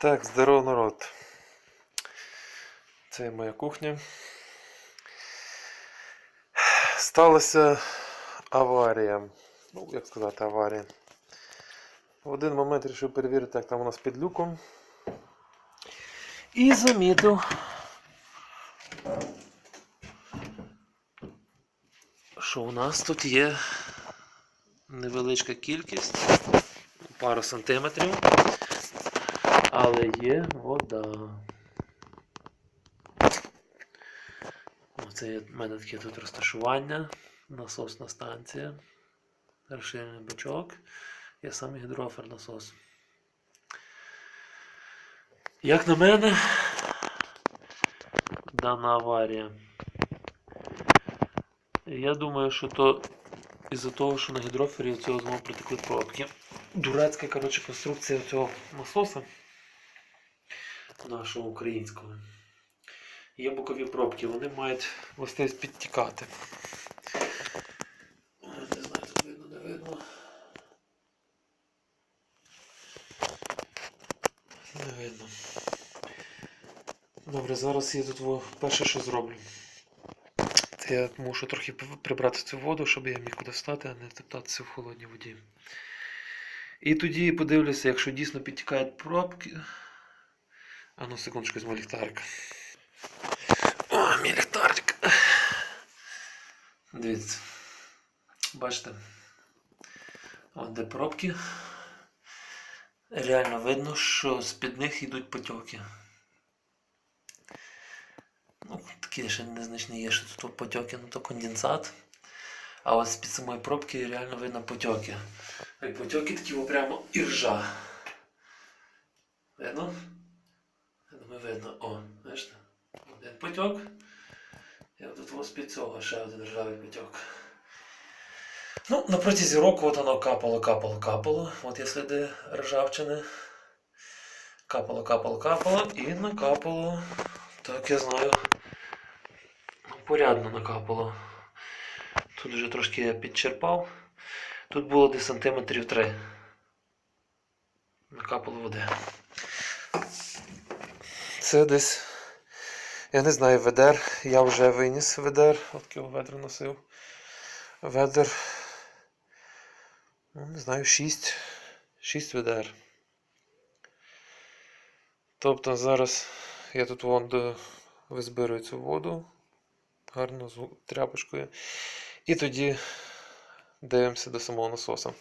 Так, здорово, народ. Це моя кухня. Сталася аварія. Ну, як сказати, аварія. В один момент вирішив перевірити, як там у нас під люком. І замітив, що у нас тут є невеличка кількість, пару сантиметрів, але є вода. Оце в мене таке тут розташування, насосна станція, розширений бачок, є сам гідрофер насос. Як на мене, дана аварія. Я думаю, що то із-за того, що на гідрофері цього знову протекли пробки. Дурацька коротше, конструкція цього насоса нашого українського. Є бокові пробки, вони мають властивість підтікати. Не знаю, тут видно, не видно. Не видно. Добре, зараз я тут перше, що зроблю. Це я мушу трохи прибрати цю воду, щоб я міг куди встати, а не топтатися в холодній воді. І тоді подивлюся, якщо дійсно підтікають пробки. А ну секундочку з мого. О, мій ліхтарик. Дивіться. Бачите? От де пробки. Реально видно, що з-під них йдуть потьоки. Ну, такі ще незначні є, що тут потьоки, ну то конденсат. А от з-під самої пробки реально видно потьоки. Потьоки такі прямо іржа. Видно? Видно. О, бачите? Один потьок. І тут ось під цього ще один ржавий потьок. Ну, на протязі року от воно капало, капало, капало. От є сліди ржавчини. Капало, капало, капало і накапало. Так, я знаю. Порядно накапало. Тут вже трошки я підчерпав. Тут було десь сантиметрів 3. Накапало води. Це десь, я не знаю, ведер. Я вже виніс ведер. От кіло ведер носив. Ведер. Ну, не знаю, 6. 6 ведер. Тобто зараз я тут вон визбирую цю воду гарно з тряпочкою. І тоді дивимося до самого насоса.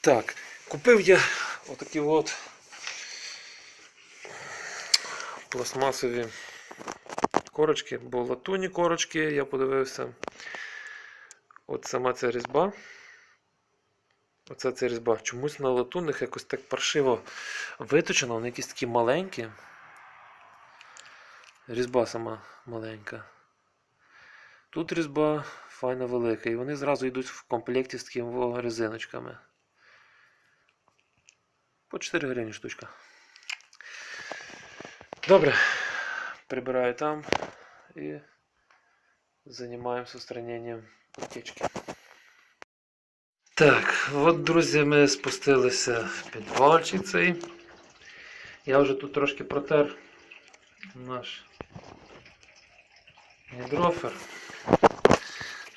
Так, купив я отакі от пластмасові корочки, бо латунні корочки, я подивився. От сама ця різьба. Оце ця різьба. Чомусь на латунних якось так паршиво виточено, вони якісь такі маленькі. Різьба сама маленька. Тут різьба файна велика, і вони зразу йдуть в комплекті з такими резиночками. По 4 гривні штучка. Добре. Прибираю там і займаємося устраненням утечки. Так, от, друзі, ми спустилися в підвалчик цей. Я вже тут трошки протер наш гідрофер.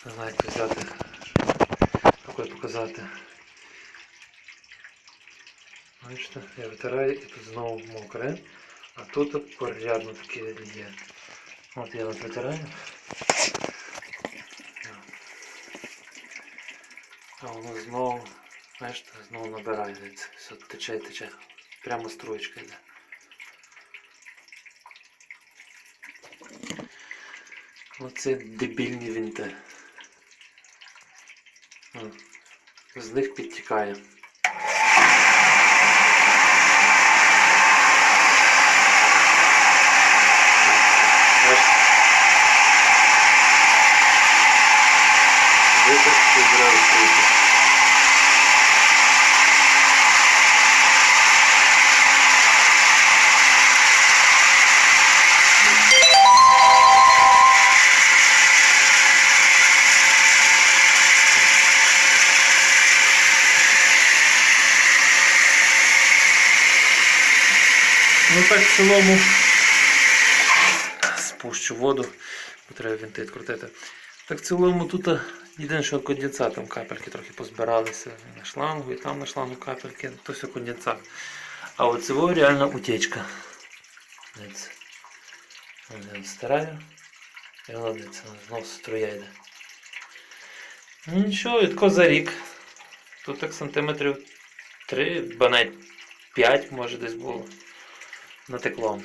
Не знаю, як взяти, такий показати. Бачите, я витираю і тут знову мокре. А тут порядно таке є. От я витираю. А воно знову, бачите, знову набирає. Все тече, тече. Прямо струєчка йде. Оце дебільні вінти. З них підтікає. Бачите? Витер і зразу струйка. Ну так в цілому спущу воду, бо треба вінти відкрутити. Так в цілому тут єдине, що конденсатом капельки трохи позбиралися на шлангу, і там на шлангу капельки, то все конденсат. А от цього реально утечка. Стираю. І воно дивіться, знову струя йде. Ну нічого, тако за рік. Тут так сантиметрів 3, бо навіть 5 може десь було. Натекло.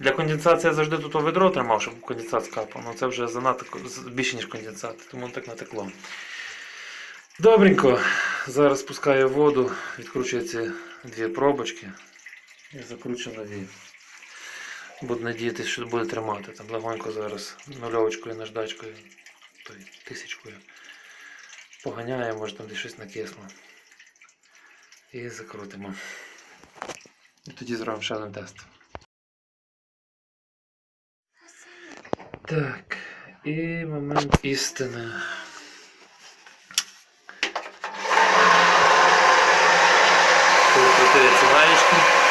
Для конденсації я завжди тут ведро тримав, щоб конденсат скапав. Ну це вже занадто більше, ніж конденсат, тому так натекло. Добренько. Зараз спускаю воду, відкручую ці дві пробочки і закручу нові. Буду надіятися, що буде тримати. Там легонько зараз нульовочкою наждачкою, той, тисячкою. Поганяю, може там десь щось накисло. І закрутимо. Тоді зробимо ще один тест. Так, і момент істини. Крутуються гаєчки.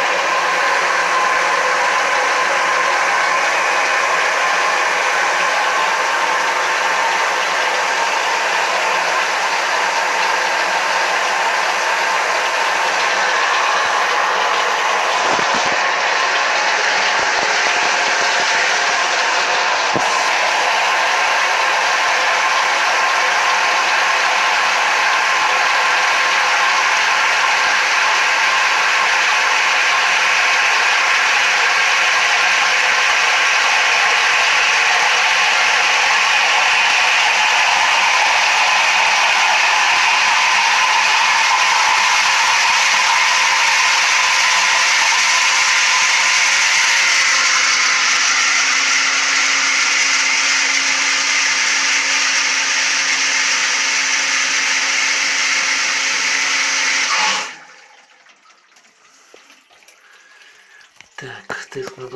Так,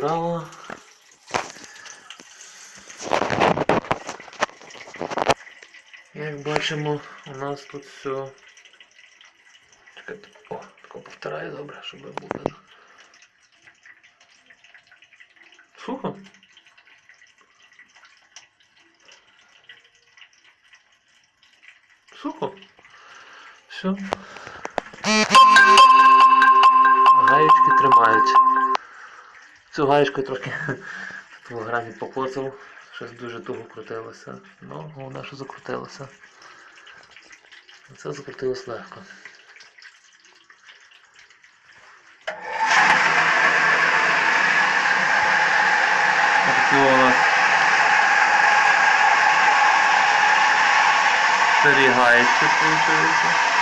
набрало. Як бачимо, у нас тут все. Чекайте. О, тако повторяю, добре, щоб було видно. Сухо? Сухо? Все. Гаєчки тримають. Цю гаєчку трохи в телеграмі покоцав. Щось дуже туго крутилося. Ну, головне, що закрутилося. Це закрутилось легко. Такі у нас старі гаєчки виходить.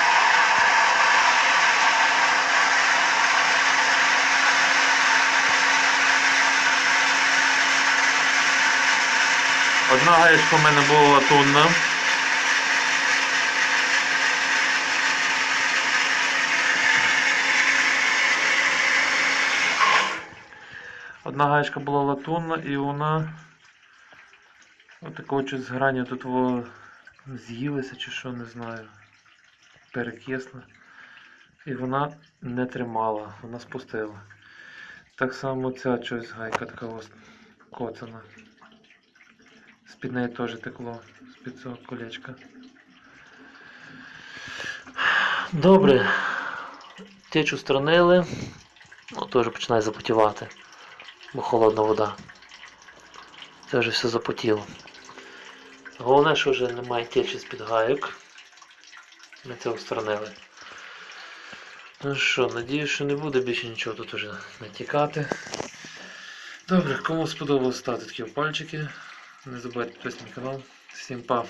Одна гаєчка в мене була латунна. Одна гаєчка була латунна і вона отакого щось зграння тут з'їлася чи що, не знаю. Перекисла. І вона не тримала, вона спустила. Так само ця щось гайка така ось коцана. З-під неї теж текло, з-під цього колечка. Добре. Течу странили. Ну, теж починає запотівати. Бо холодна вода. Це вже все запотіло. Головне, що вже немає течі з-під гайок. Ми це устранили. Ну що, надію, що не буде більше нічого тут уже натікати. Добре, кому сподобалось ставте такі пальчики. Не забувайте підписати на канал. Всім па!